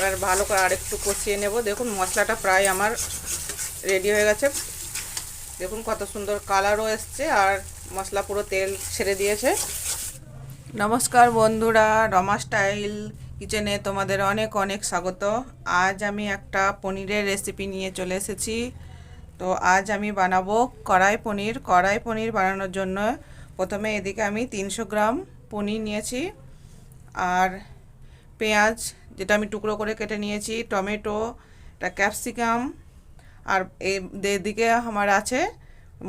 এবার ভালো করে আরেকটু কষিয়ে নেব। দেখুন, মশলাটা প্রায় আমার রেডি হয়ে গেছে। দেখুন কত সুন্দর কালারও এসছে আর মশলা পুরো তেল ছেড়ে দিয়েছে। নমস্কার বন্ধুরা, রমা স্টাইল কিচেনে তোমাদের অনেক অনেক স্বাগত। আজ আমি একটা পনিরের রেসিপি নিয়ে চলে এসেছি। তো আজ আমি বানাবো কড়াই পনির। কড়াই পনির বানানোর জন্য প্রথমে এদিকে আমি তিনশো গ্রাম পনির নিয়েছি। আর পেঁয়াজ যেটা আমি টুকরো করে কেটে নিয়েছি, টমেটো, একটা ক্যাপসিকাম, আর এদিকে আমার আছে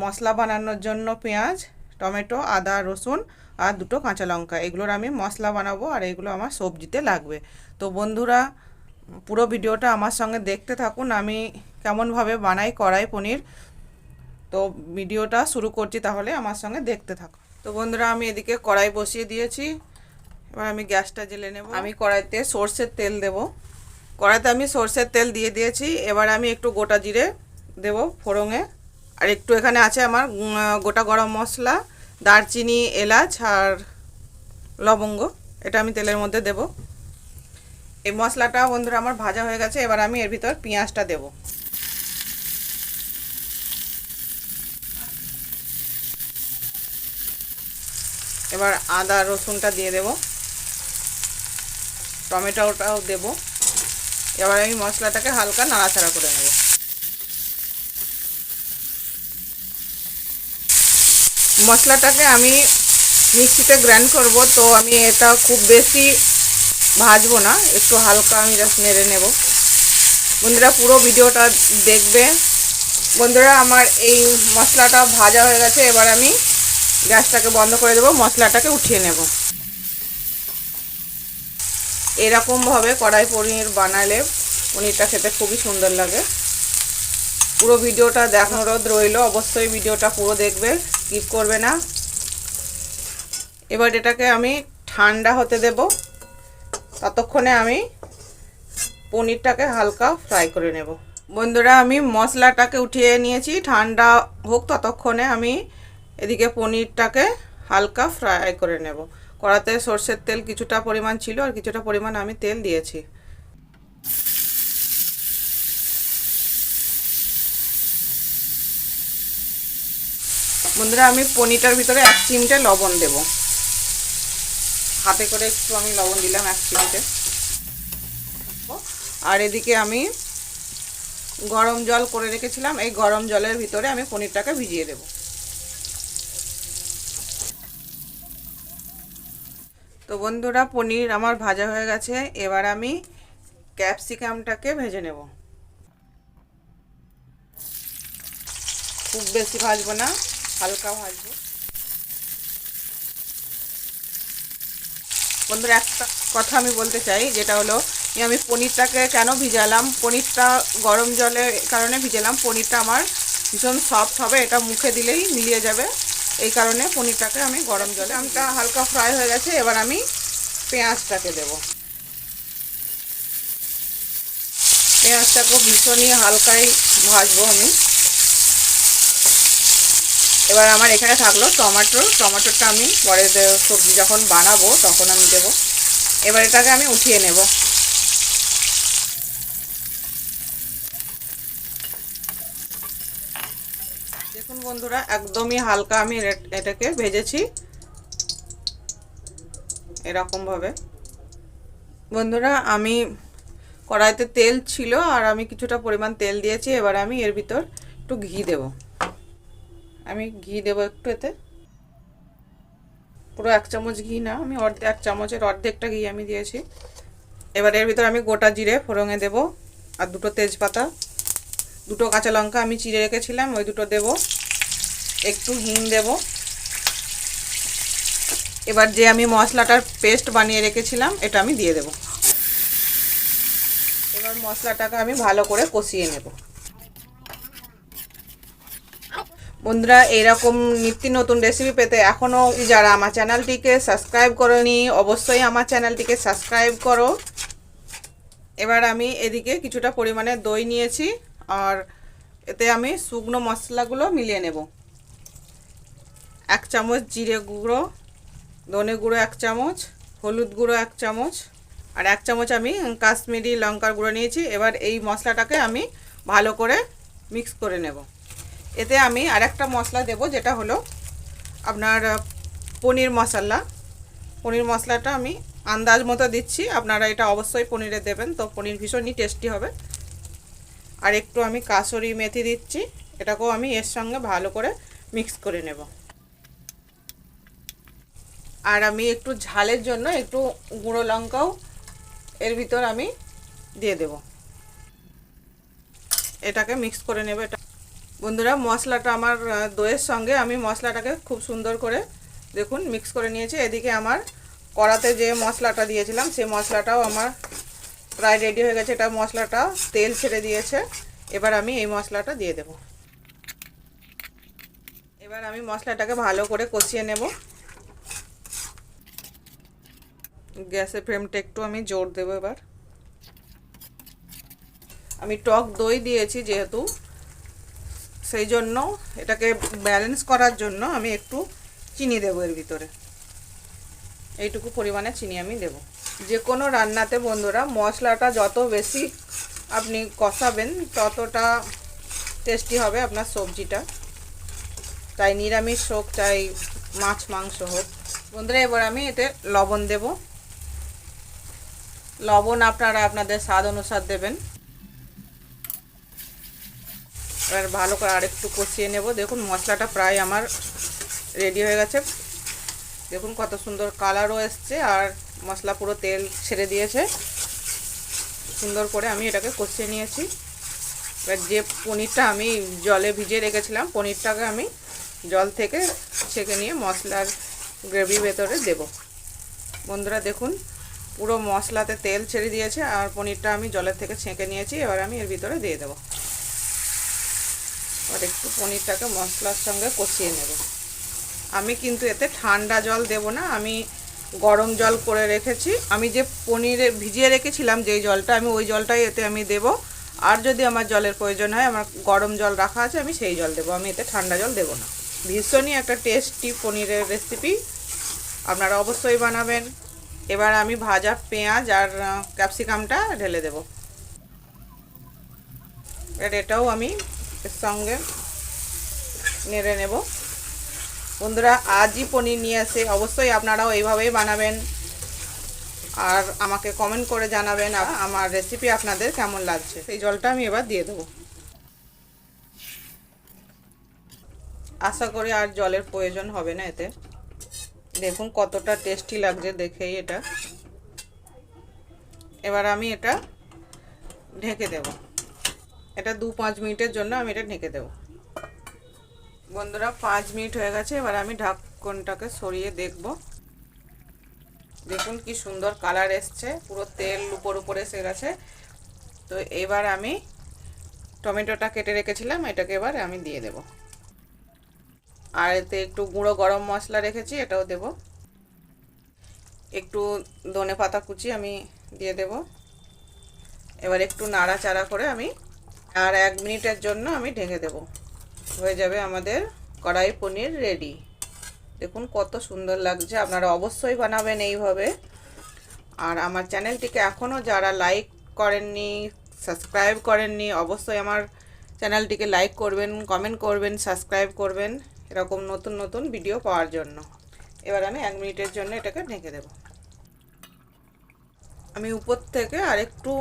মশলা বানানোর জন্য পেঁয়াজ, টমেটো, আদা, রসুন আর দুটো কাঁচা লঙ্কা। এগুলোর আমি মশলা বানাবো আর এগুলো আমার সবজিতে লাগবে। তো বন্ধুরা, পুরো ভিডিওটা আমার সঙ্গে দেখতে থাকুন। আমি কেমনভাবে বানাই কড়াই পনির। তো ভিডিওটা শুরু করছি তাহলে আমার সঙ্গে দেখতে থাকো তো বন্ধুরা, আমি এদিকে কড়াই বসিয়ে দিয়েছি। এবার আমি গ্যাসটা জেলে নেব। আমি কড়াইতে সর্ষের তেল দেব। কড়াইতে আমি সর্ষের তেল দিয়ে দিয়েছি। এবার আমি একটু গোটা জিরে দেব ফোড়ঙে আর একটু এখানে আছে আমার গোটা গরম মশলা, দারচিনি, এলাচ আর লবঙ্গ। এটা আমি তেলের মধ্যে দেব। এই মশলাটা বন্ধুরা আমার ভাজা হয়ে গেছে। এবার আমি এর ভিতর পেঁয়াজটা দেব। এবার আদা রসুনটা দিয়ে দেব। টমেটোটাও দেব। এবার আমি মশলাটাকে হালকা নাড়াচাড়া করে নেব। মশলাটাকে আমি মিক্সিতে গ্রাইন্ড করব, তো আমি এটা খুব বেশি ভাজবো না, একটু হালকা আমি জাস্ট নেড়ে নেব। বন্ধুরা পুরো ভিডিওটা দেখবে। বন্ধুরা আমার এই মশলাটা ভাজা হয়ে গেছে, এবার আমি গ্যাসটাকে বন্ধ করে দেবো, মশলাটাকে উঠিয়ে নেব। এরকমভাবে কড়াই পনির বানালে পনিরটা খেতে খুবই সুন্দর লাগে। পুরো ভিডিওটা দেখানোর রইল, অবশ্যই ভিডিওটা পুরো দেখবে স্কিপ করবে না। এবার এটাকে আমি ঠান্ডা হতে দেব। ততক্ষণে আমি পনিরটাকে হালকা ফ্রাই করে নেব। বন্ধুরা, আমি মশলাটাকে উঠিয়ে নিয়েছি, ঠান্ডা হোক ততক্ষণে আমি এদিকে পনিরটাকে হালকা ফ্রাই করে নেব। কড়াতে সর্ষের তেল কিছুটা পরিমাণ ছিল আর কিছুটা পরিমাণ আমি তেল দিয়েছি। বন্ধুরা, আমি পনিরটার ভিতরে এক চিমটে লবণ দেব। হাতে করে একটু আমি লবণ দিলাম এক চিমটে। আর এদিকে আমি গরম জল করে রেখেছিলাম। এই গরম জলের ভিতরে আমি পনিরটাকে ভিজিয়ে দেব। তো বন্ধুরা, পনির আমার ভাজা হয়ে গেছে। এবার আমি ক্যাপসিকামটাকে ভেজে নেব। খুব বেশি ভাজবো না, হালকা ভাজবো। বন্ধুরা, একটা কথা আমি বলতে চাই, যেটা হলো আমি পনিরটাকে কেন ভিজালাম? পনিরটা গরম জলের কারণে ভিজালাম। পনিরটা আমার ভীষণ সফট হবে, এটা মুখে দিলেই মিলিয়ে যাবে। এই কারণে পনিরটাকে আমি গরম জলে আমটা হালকা ফ্রাই হয়ে গেছে, এবার আমি পেঁয়াজটাকে দেব। পেঁয়াজটাকে ভীষণই হালকাই ভাজবো আমি। এবার আমার এখানে থাকল টমেটো। টমেটোটা আমি পরে সবজি যখন বানাবো তখন আমি দেব। এবার এটাকে আমি উঠিয়ে নেব। দেখুন বন্ধুরা, একদমই হালকা আমি এটাকে ভেজেছি। এরকমভাবে। বন্ধুরা, আমি কড়াইতে তেল ছিল আর আমি কিছুটা পরিমাণ তেল দিয়েছি, এবার আমি এর ভিতর একটু ঘি দেবো। আমি ঘি দেবো একটু এতে। পুরো এক চামচ ঘি না, আমি অর্ধেক এক চামচের অর্ধেকটা ঘি আমি দিয়েছি। এবার এর ভিতর আমি গোটা জিরে ফোড়ঙে দেব আর দুটো তেজপাতা। দুটো কাঁচা লঙ্কা আমি চিড়ে রেখেছিলাম, ওই দুটো দেব। একটু হিং দেব। এবার যে আমি মশলাটার পেস্ট বানিয়ে রেখেছিলাম, এটা আমি দিয়ে দেব। এবার মশলাটাকে আমি ভালো করে কষিয়ে নেব। বন্ধুরা, এইরকম নিত্য নতুন রেসিপি পেতে এখনও যারা আমার চ্যানেলটিকে সাবস্ক্রাইব করেনি, অবশ্যই আমার চ্যানেলটিকে সাবস্ক্রাইব করো। এবার আমি এদিকে কিছুটা পরিমাণে দই নিয়েছি, আর এতে আমি শুকনো মশলাগুলো মিলিয়ে নেব। এক চামচ জিরে গুঁড়ো, ধনে গুঁড়ো এক চামচ, হলুদ গুঁড়ো এক চামচ, আর এক চামচ আমি কাশ্মীরি লঙ্কার গুঁড়ো নিয়েছি। এবার এই মশলাটাকে আমি ভালো করে মিক্স করে নেব। এতে আমি আরেকটা মশলা দেব, যেটা হলো আপনার পনির মশলা। পনির মশলাটা আমি আন্দাজ মতো দিচ্ছি, আপনারা এটা অবশ্যই পনিরে দেবেন, তো পনির ভীষণই টেস্টি হবে। আর একটু আমি কাসুরি মেথি দিচ্ছি, এটাকেও আমি এর সঙ্গে ভালো করে মিক্স করে নেব। আর আমি একটু ঝালের জন্য একটু গুঁড়ো লঙ্কাও এর ভিতর আমি দিয়ে দেব। এটাকে মিক্স করে নেবে এটা। বন্ধুরা, মশলাটা আমার দইয়ের সঙ্গে আমি মশলাটাকে খুব সুন্দর করে দেখুন মিক্স করে নিয়েছি। এদিকে আমার কড়াতে যে মশলাটা দিয়েছিলাম, সেই মশলাটাও আমার প্রায় রেডি হয়ে গেছে। এটা মশলাটা তেল ছেড়ে দিয়েছে। এবার আমি এই মশলাটা দিয়ে দেব। এবার আমি মশলাটাকে ভালো করে কষিয়ে নেব। গ্যাসের ফ্লেমটা একটু আমি জোর দেবো এবার। আমি টক দই দিয়েছি যেহেতু, সেই জন্য এটাকে ব্যালেন্স করার জন্য আমি একটু চিনি দেবো এর ভিতরে। এইটুকু পরিমাণে চিনি আমি দেব। যে কোনো রান্নাতে বন্ধুরা, মশলাটা যত বেশি আপনি কষাবেন, ততটা টেস্টি হবে আপনার সবজিটা। চাই নিরামিষ হোক চাই মাছ, মাংস হোক। বন্ধুরা, এবার আমি এতে লবণ দেব। লবণ আপনারা আপনাদের স্বাদ অনুসার দেবেন। এবার ভালো করে আরেকটু কষিয়ে নেব। দেখুন, মশলাটা প্রায় আমার রেডি হয়ে গেছে। দেখুন কত সুন্দর কালারও এসছে আর মশলা পুরো তেল ছেড়ে দিয়েছে। সুন্দর করে আমি এটাকে কষিয়ে নিয়েছি। এবার যে পনিরটা আমি জলে ভিজিয়ে রেখেছিলাম, পনিরটাকে আমি জল থেকে ছেঁকে নিয়ে মশলার গ্রেভি ভেতরে দেব। বন্ধুরা, দেখুন পুরো মশলাতে তেল ছেড়ে দিয়েছে আর পনিরটা আমি জলের থেকে ছেঁকে নিয়েছি, এবার আমি এর ভিতরে দিয়ে দেবো। আর একটু পনিরটাকে মশলার সঙ্গে কষিয়ে নেব। আমি কিন্তু এতে ঠান্ডা জল দেব না, আমি গরম জল করে রেখেছি। আমি যে পনিরে ভিজিয়ে রেখেছিলাম যেই জলটা, আমি ওই জলটাই এতে আমি দেব। আর যদি আমার জলের প্রয়োজন হয়, আমার গরম জল রাখা আছে, আমি সেই জল দেবো। আমি এতে ঠান্ডা জল দেব না। ভীষণই একটা টেস্টি পনিরের রেসিপি আপনারা অবশ্যই বানাবেন। এবার আমি ভাজা পেঁয়াজ আর ক্যাপসিকামটা ঢেলে দেব। এবার এটাও আমি এর সঙ্গে নেড়ে নেব। বন্ধুরা, আজই পনির নিয়ে আসে অবশ্যই আপনারাও এইভাবেই বানাবেন। আর আমাকে কমেন্ট করে জানাবেন আমার রেসিপি আপনাদের কেমন লাগছে। সেই জলটা আমি এবার দিয়ে দেবো। আশা করি আর জলের প্রয়োজন হবে না এতে। দেখুন কতটা টেস্টি লাগছে দেখেই এটা। এবার আমি এটা ঢেকে দেব। এটা দু পাঁচ মিনিটের জন্য আমি এটা ঢেকে দেব। বন্ধুরা, পাঁচ মিনিট হয়ে গেছে, এবার আমি ঢাকনটাকে সরিয়ে দেখব। দেখুন কি সুন্দর কালার এসছে, পুরো তেল উপর উপরে এসে গেছে। তো এবার আমি টমেটোটা কেটে রেখেছিলাম, এটাকে এবার আমি দিয়ে দেব। আর এতে একটু গুঁড়ো গরম মশলা রেখেছি, এটাও দেব। একটু ধনে পাতা কুচি আমি দিয়ে দেব। এবার একটু নাড়াচাড়া করে আমি আর এক মিনিটের জন্য আমি ঢেকে দেব। হয়ে যাবে আমাদের কড়াই পনির রেডি দেখুন কত সুন্দর লাগছে, আপনারা অবশ্যই বানাবেন এইভাবে। আর আমার চ্যানেলটিকে এখনও যারা লাইক করেননি সাবস্ক্রাইব করেননি, অবশ্যই আমার চ্যানেলটিকে লাইক করবেন কমেন্ট করবেন সাবস্ক্রাইব করবেন। এরকম নতুন নতুন ভিডিও পাওয়ার জন্য। এবার আমি এক মিনিটের জন্য এটাকে ঢেকে দেব। আমি উপর থেকে আরেকটু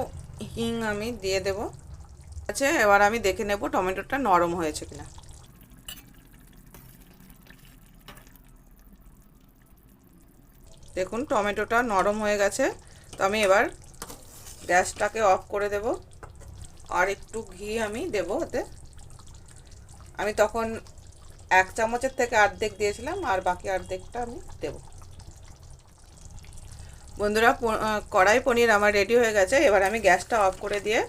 হিং আমি দিয়ে দেব। আছে, এবার আমি দেখে নেব টমেটোটা নরম হয়েছে কিনা। দেখুন, টমেটোটা নরম হয়ে গেছে। তো আমি এবার গ্যাসটাকে অফ করে দেব। আর একটু ঘি আমি দেব ওতে। আমি তখন এক চামচের থেকে অর্ধেক দিয়েছিলাম, আর বাকি অর্ধেকটা আমি দেব। বন্ধুরা কড়াই পনির আমার রেডি হয়ে গেছে। এবার আমি গ্যাসটা অফ করে দিয়ে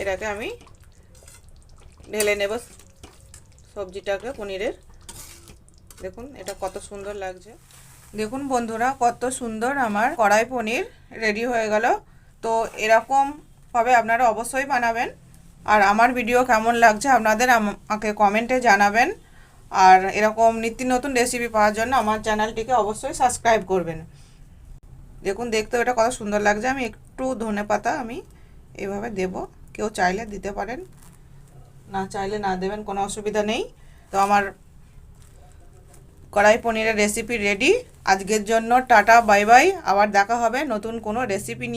এটাকে আমি ঢেলে নেব সবজিটাকে, পনিরের। দেখুন, এটা কত সুন্দর লাগছে। দেখুন বন্ধুরা, কত সুন্দর আমার কড়াই পনির রেডি হয়ে গেল। তো এরকম ভাবে আপনারা অবশ্যই বানাবেন। আর আমার ভিডিও কেমন লাগছে আপনাদের আমাকে কমেন্টে জানাবেন। আর এরকম নিত্য নতুন রেসিপি পাওয়ার জন্য আমার চ্যানেলটিকে অবশ্যই সাবস্ক্রাইব করবেন। দেখুন, দেখতেও এটা কত সুন্দর লাগছে। আমি একটু ধনে পাতা আমি এভাবে দেব। কেউ চাইলে দিতে পারেন। না চাইলে না দেবেন, কোনো অসুবিধা নেই। তো আমার কড়াই পনিরের রেসিপি রেডি আজকের জন্য টাটা বাই বাই আবার দেখা হবে নতুন কোনো রেসিপি নিয়ে।